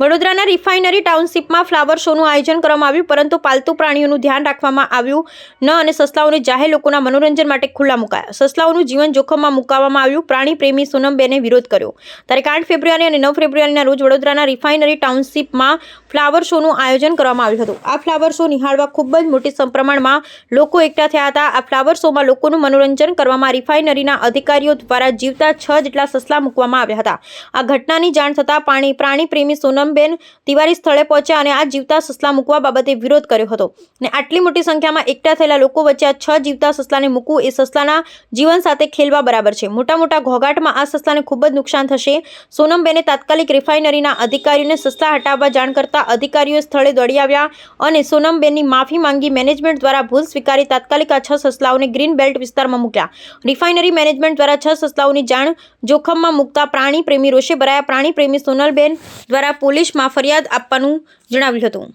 વડોદરાના refinery ટાઉનશીપમાં flower શોનું આયોજન કરવામાં આવ્યું, પરંતુ પાલતુ પ્રાણીઓનું ધ્યાન રાખવામાં આવ્યું ન અને સસલાઓને જાહેર લોકોના મનોરંજન માટે ખુલ્લા મુકાયા. સસલાઓનું જીવન જોખમમાં મુકાવવામાં આવ્યું. પ્રાણી પ્રેમી સોનમબેને વિરોધ કર્યો. તારીખ આઠ ફેબ્રુઆરી અને નવ ફેબ્રુઆરીના રોજ વડોદરાના રિફાઇનરી ટાઉનશીપમાં ફ્લાવર શોનું આયોજન કરવામાં આવ્યું હતું. આ ફ્લાવર શો નિહાળવા ખૂબ જ મોટી સંપ્રમાણમાં લોકો એકઠા થયા હતા. આ ફ્લાવર શોમાં લોકોનું મનોરંજન કરવામાં રિફાઇનરીના અધિકારીઓ દ્વારા જીવતા છ જેટલા સસલા મૂકવામાં આવ્યા હતા. આ ઘટનાની જાણ થતાં પાણી પ્રાણી પ્રેમી સોનમબેન તિવારી સ્થળે પહોંચ્યા અને આ જીવતા સસલા મૂકવા બાબતે વિરોધ કર્યો હતો. અને આટલી મોટી સંખ્યામાં એકઠા થયેલા લોકો વચ્ચે આ છ જીવતા સસલાને મૂકવું એ સસલાના જીવન સાથે ખેલવા બરાબર છે. મોટા મોટા ઘોઘાટમાં આ સસલાને ખૂબ જ નુકસાન થશે. સોનમબેને તાત્કાલિક રિફાઇનરીના અધિકારીઓને સસલા હટાવવા જાણ કરતા અધિકારીઓ સ્થળે દોડી આવ્યા અને સોનમબેનની માફી માંગી મેનેજમેન્ટ દ્વારા ભૂલ સ્વીકારી તાત્કાલિક આ છ સસલાઓને ગ્રીન બેલ્ટ વિસ્તારમાં મૂક્યા. રિફાઇનરી મેનેજમેન્ટ દ્વારા છ સસલાઓની જાણ જોખમમાં મૂકતા પ્રાણી પ્રેમી રોષે ભરાયા પ્રાણી પ્રેમી સોનલબેન દ્વારા પોલીસમાં ફરિયાદ આપવાનું જણાવ્યું હતું.